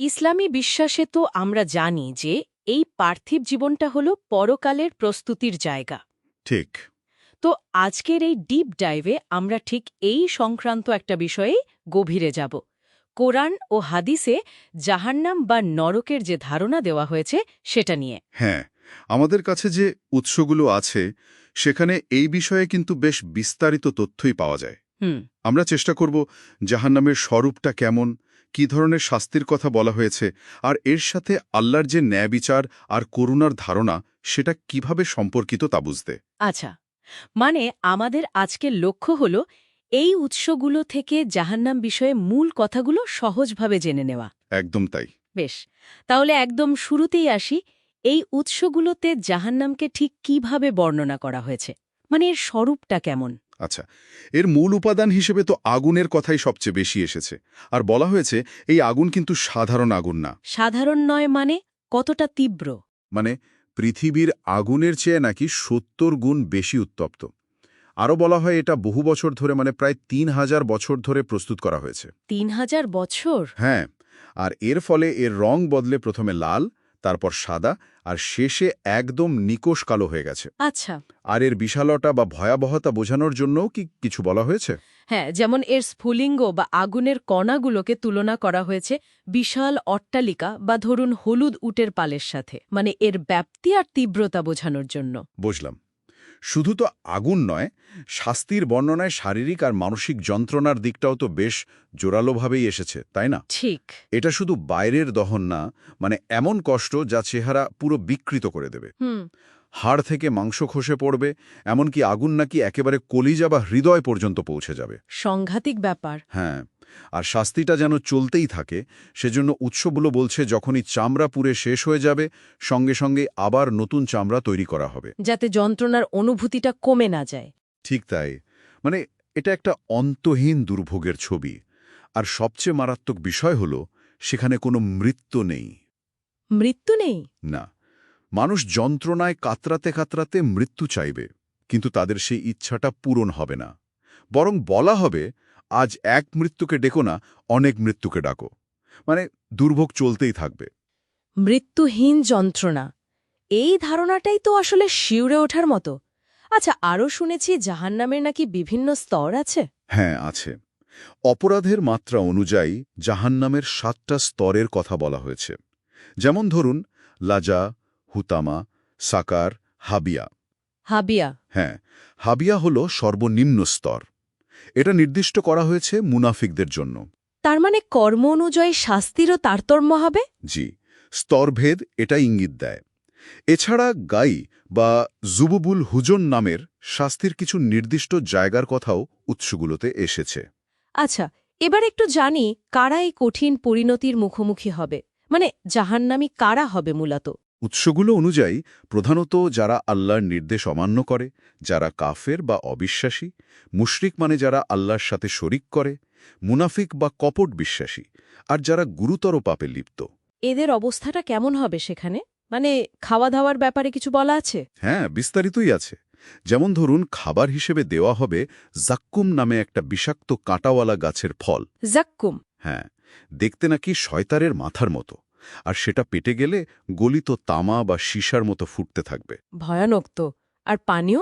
ইসলামী বিশ্বাসে তো আমরা জানি যে এই পার্থিব জীবনটা হলো পরকালের প্রস্তুতির জায়গা। ঠিক। তো আজকের এই ডিপ ডাইভে আমরা ঠিক এই সংক্রান্ত একটা বিষয়ে গভীরে যাব। কোরআন ও হাদিসে জাহান্নাম বা নরকের যে ধারণা দেওয়া হয়েছে সেটা নিয়ে। হ্যাঁ আমাদের কাছে যে উৎসগুলো আছে সেখানে এই বিষয়ে কিন্তু বেশ বিস্তারিত তথ্যই পাওয়া যায়। হুম। আমরা চেষ্টা করব জাহান্নামের স্বরূপটা কেমন কী ধরনের শাস্তির কথা বলা হয়েছে আর এর সাথে আল্লাহর যে ন্যায় বিচার আর করুণার ধারণা সেটা কীভাবে সম্পর্কিত তা বুঝতে। আচ্ছা মানে আমাদের আজকের লক্ষ্য হল এই উৎসগুলো থেকে জাহান্নাম বিষয়ে মূল কথাগুলো সহজভাবে জেনে নেওয়া। একদম তাই। বেশ তাহলে একদম শুরুতেই আসি এই উৎসগুলোতে জাহান্নামকে ঠিক কীভাবে বর্ণনা করা হয়েছে? মানে এর স্বরূপটা কেমন? আচ্ছা এর মূল উপাদান হিসেবে তো আগুনের কথাই সবচেয়ে বেশি এসেছে। আর বলা হয়েছে এই আগুন কিন্তু সাধারণ আগুন না। সাধারণ নয় মানে কতটা তীব্র? মানে পৃথিবীর আগুনের চেয়ে নাকি সত্তর গুণ বেশি উত্তপ্ত। আরও বলা হয় এটা বহু বছর ধরে মানে প্রায় তিন হাজার বছর ধরে প্রস্তুত করা হয়েছে। তিন হাজার বছর? হ্যাঁ আর এর ফলে এর রং বদলে প্রথমে লাল তারপর সাদা আর শেষে একদম নিকোষ কালো হয়ে গেছে। আচ্ছা। আর এর বিশালতা বা ভয়াবহতা বোঝানোর জন্যও কি কিছু বলা হয়েছে? হ্যাঁ যেমন এর স্ফুলিঙ্গ বা আগুনের কণাগুলোকে তুলনা করা হয়েছে বিশাল অট্টালিকা বা ধরুন হলুদ উটের পালের সাথে মানে এর ব্যাপ্তি আর তীব্রতা বোঝানোর জন্য। বুঝলাম। শুধু তো আগুন নয় শাস্তির বর্ণনায় শারীরিক আর মানসিক যন্ত্রণার দিকটাও তো বেশ জোরালোভাবেই এসেছে তাই না? ঠিক। এটা শুধু বাইরের দহন না মানে এমন কষ্ট যা চেহারা পুরো বিকৃত করে দেবে। হাড় থেকে মাংস খসে পড়বে এমনকি আগুন নাকি একেবারে কলিজা বা হৃদয় পর্যন্ত পৌঁছে যাবে। সংঘাতিক ব্যাপার। হ্যাঁ। আর শাস্তিটা যেন চলতেই থাকে সেজন্য উৎসগুলো বলছে যখনই চামড়া পুড়ে শেষ হয়ে যাবে সঙ্গে সঙ্গে আবার নতুন চামড়া তৈরি করা হবে। যাতে যন্ত্রণার অনুভূতিটা কমে না যায়। ঠিক তাই। মানে এটা একটা অন্তহীন দুর্ভোগের ছবি। আর সবচেয়ে মারাত্মক বিষয় হল সেখানে কোনো মৃত্যু নেই। মৃত্যু নেই? না। মানুষ যন্ত্রণায় কাতরাতে কাতরাতে মৃত্যু চাইবে কিন্তু তাদের সেই ইচ্ছাটা পূরণ হবে না। বরং বলা হবে আজ এক মৃত্যুকে ডেকো না অনেক মৃত্যুকে ডাকো। মানে দুর্ভোগ চলতেই থাকবে। মৃত্যুহীন যন্ত্রণা। এই ধারণাটাই তো আসলে শিউরে ওঠার মতো। আচ্ছা আরও শুনেছি জাহান্নামের নাকি বিভিন্ন স্তর আছে? হ্যাঁ আছে। অপরাধের মাত্রা অনুযায়ী জাহান্নামের সাতটা স্তরের কথা বলা হয়েছে। যেমন ধরুন লাজা হুতামা সাকার হাবিয়া। হাবিয়া। হ্যাঁ হাবিয়া হল সর্বনিম্ন স্তর। এটা নির্দিষ্ট করা হয়েছে মুনাফিকদের জন্য। তার মানে কর্ম অনুযায়ী শাস্তিরও তারতম্য হবে? জি স্তরভেদ এটা ইঙ্গিত দেয়। এছাড়া গাই বা জুবুবুল হুজন নামের শাস্তির কিছু নির্দিষ্ট জায়গার কথাও উৎসগুলোতে এসেছে। আচ্ছা এবার একটু জানি কারা এই কঠিন পরিণতির মুখোমুখি হবে? মানে জাহান্নামি কারা হবে মূলত? উৎসগুলো অনুযায়ী প্রধানত যারা আল্লাহর নির্দেশ অমান্য করে যারা কাফের বা অবিশ্বাসী মুশরিক মানে যারা আল্লাহর সাথে শরিক করে মুনাফিক বা কপট বিশ্বাসী আর যারা গুরুতর পাপে লিপ্ত। এদের অবস্থাটা কেমন হবে সেখানে? মানে খাওয়া দাওয়ার ব্যাপারে কিছু বলা আছে? হ্যাঁ বিস্তারিতই আছে। যেমন ধরুন খাবার হিসেবে দেওয়া হবে জাক্কুম নামে একটা বিষাক্ত কাঁটাওয়ালা গাছের ফল। জাক্কুম। হ্যাঁ দেখতে নাকি শয়তারের মাথার মতো। আর সেটা পেটে গেলে গলিত তামা বা সীসার মতো ফুটতে থাকবে। ভয়ানক তো। আর পানীয়?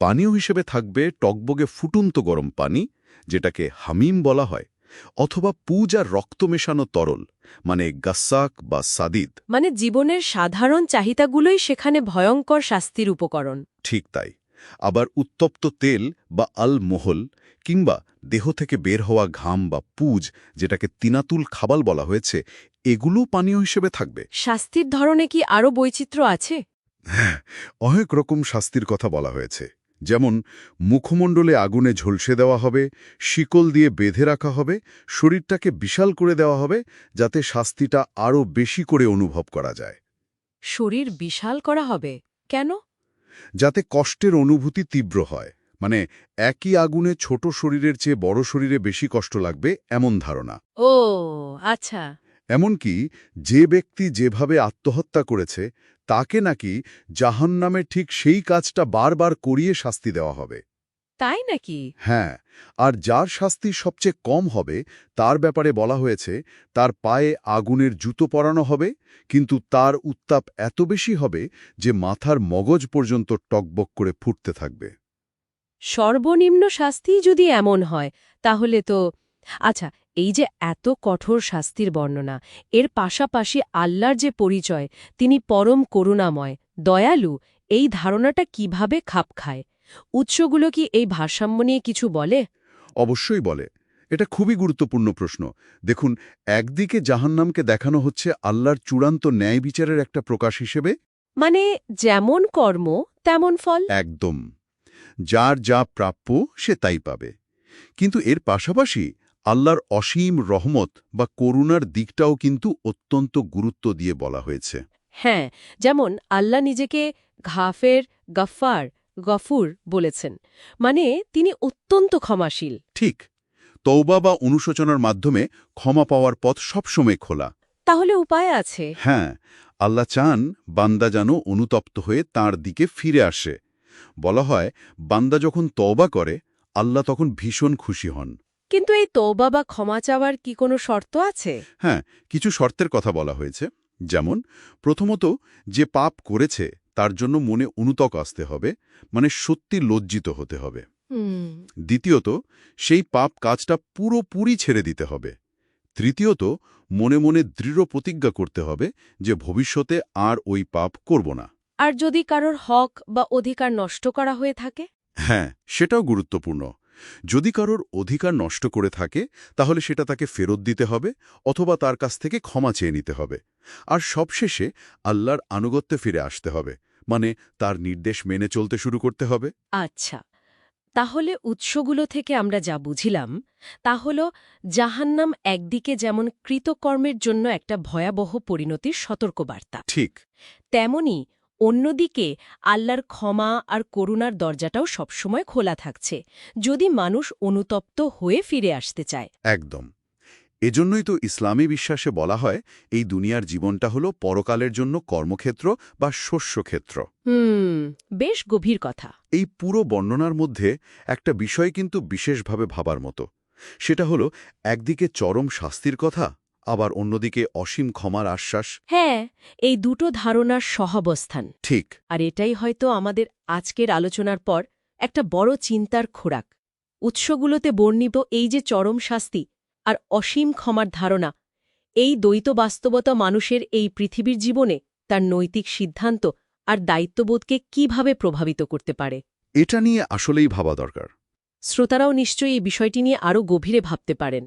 পানীয় হিসেবে থাকবে টকবগে ফুটন্ত গরম পানি যেটাকে হামিম বলা হয় অথবা পুজ আর রক্ত মেশানো তরল মানে গাস্সাক বা সাদিদ। মানে জীবনের সাধারণ চাহিদাগুলোই সেখানে ভয়ঙ্কর শাস্তির উপকরণ। ঠিক তাই। আবার উত্তপ্ত তেল বা আল মোহল কিংবা দেহ থেকে বের হওয়া ঘাম বা পুজ যেটাকে তিনাতুল খাবাল বলা হয়েছে এগুলো পানীয় হিসেবে থাকবে। শাস্তির ধরনে কি আরও বৈচিত্র্য আছে? হ্যাঁ অনেক রকম শাস্তির কথা বলা হয়েছে। যেমন মুখমণ্ডলে আগুনে ঝলসে দেওয়া হবে শিকল দিয়ে বেঁধে রাখা হবে শরীরটাকে বিশাল করে দেওয়া হবে যাতে শাস্তিটা আরও বেশি করে অনুভব করা যায়। শরীর বিশাল করা হবে। কেন? যাতে কষ্টের অনুভূতি তীব্র হয়। মানে একই আগুনে ছোট শরীরের চেয়ে বড় শরীরে বেশি কষ্ট লাগবে এমন ধারণা। ও আচ্ছা। এমনকি যে ব্যক্তি যেভাবে আত্মহত্যা করেছে তাকে নাকি জাহান্নামে ঠিক সেই কাজটা বারবার করিয়ে শাস্তি দেওয়া হবে। তাই নাকি? হ্যাঁ আর যার শাস্তি সবচেয়ে কম হবে তার ব্যাপারে বলা হয়েছে তার পায়ে আগুনের জুতো পরানো হবে কিন্তু তার উত্তাপ এত বেশি হবে যে মাথার মগজ পর্যন্ত টকবক করে ফুটতে থাকবে। সর্বনিম্ন শাস্তি যদি এমন হয় তাহলে তো আচ্ছা এই যে এত কঠোর শাস্তির বর্ণনা এর পাশাপাশি আল্লাহর যে পরিচয় তিনি পরম করুণাময় দয়ালু এই ধারণাটা কীভাবে খাপ খায়? উৎসগুলো কি এই ভারসাম্য নিয়ে কিছু বলে? অবশ্যই বলে। এটা খুবই গুরুত্বপূর্ণ প্রশ্ন। দেখুন একদিকে জাহান্নামকে দেখানো হচ্ছে আল্লাহর চূড়ান্ত ন্যায় বিচারের একটা প্রকাশ হিসেবে। মানে যেমন কর্ম তেমন ফল? একদম। যার যা প্রাপ্য সে তাই পাবে। কিন্তু এর পাশাপাশি আল্লাহর অসীম রহমত বা করুণার দিকটাও কিন্তু অত্যন্ত গুরুত্ব দিয়ে বলা হয়েছে। হ্যাঁ যেমন আল্লাহ নিজেকে ঘাফের গফার গফুর বলেছেন। মানে তিনি অত্যন্ত ক্ষমাশীল। ঠিক। তৌবা বা অনুশোচনার মাধ্যমে ক্ষমা পাওয়ার পথ সবসময় খোলা। তাহলে উপায় আছে। হ্যাঁ আল্লাহ চান বান্দা যেন অনুতপ্ত হয়ে তার দিকে ফিরে আসে। বলা হয় বান্দা যখন তওবা করে আল্লাহ তখন ভীষণ খুশি হন। কিন্তু এই তৌবা বা ক্ষমা চাওয়ার কি কোনো শর্ত আছে? হ্যাঁ কিছু শর্তের কথা বলা হয়েছে। যেমন প্রথমত যে পাপ করেছে তার জন্য মনে অনুতক আসতে হবে মানে সত্যি লজ্জিত হতে হবে। দ্বিতীয়ত সেই পাপ কাজটা পুরোপুরি ছেড়ে দিতে হবে। তৃতীয়ত মনে মনে দৃঢ় প্রতিজ্ঞা করতে হবে যে ভবিষ্যতে আর ওই পাপ করব না। আর যদি কারোর হক বা অধিকার নষ্ট করা হয়ে থাকে? হ্যাঁ সেটাও গুরুত্বপূর্ণ। যদি কারোর অধিকার নষ্ট করে থাকে তাহলে সেটা তাকে ফেরত দিতে হবে অথবা তার কাছ থেকে ক্ষমা চেয়ে নিতে হবে। আর সবশেষে আল্লাহর আনুগত্যে ফিরে আসতে হবে মানে তার নির্দেশ মেনে চলতে শুরু করতে হবে। আচ্ছা তাহলে উৎসগুলো থেকে আমরা যা বুঝিলাম তা হল জাহান্নাম একদিকে যেমন কৃতকর্মের জন্য একটা ভয়াবহ পরিণতির সতর্কবার্তা। ঠিক। তেমনি অন্যদিকে আল্লাহর ক্ষমা আর করুণার দরজাটাও সবসময় খোলা থাকছে যদি মানুষ অনুতপ্ত হয়ে ফিরে আসতে চায়। একদম। এজন্যই তো ইসলামী বিশ্বাসে বলা হয় এই দুনিয়ার জীবনটা হলো পরকালের জন্য কর্মক্ষেত্র বা শস্যক্ষেত্র। হুম বেশ গভীর কথা। এই পুরো বর্ণনার মধ্যে একটা বিষয় কিন্তু বিশেষভাবে ভাবার মতো। সেটা হলো একদিকে চরম শাস্তির কথা আবার অন্যদিকে অসীম ক্ষমার আশ্বাস। হ্যাঁ এই দুটো ধারণার সহাবস্থান। ঠিক। আর এটাই হয়তো আমাদের আজকের আলোচনার পর একটা বড় চিন্তার খোরাক। উৎসগুলোতে বর্ণিত এই যে চরম শাস্তি আর অসীম ক্ষমার ধারণা এই দ্বৈত বাস্তবতা মানুষের এই পৃথিবীর জীবনে তার নৈতিক সিদ্ধান্ত আর দায়িত্ববোধকে কীভাবে প্রভাবিত করতে পারে? এটা নিয়ে আসলেই ভাবা দরকার। শ্রোতারাও নিশ্চয়ই এই বিষয়টি নিয়ে আরও গভীরে ভাবতে পারেন।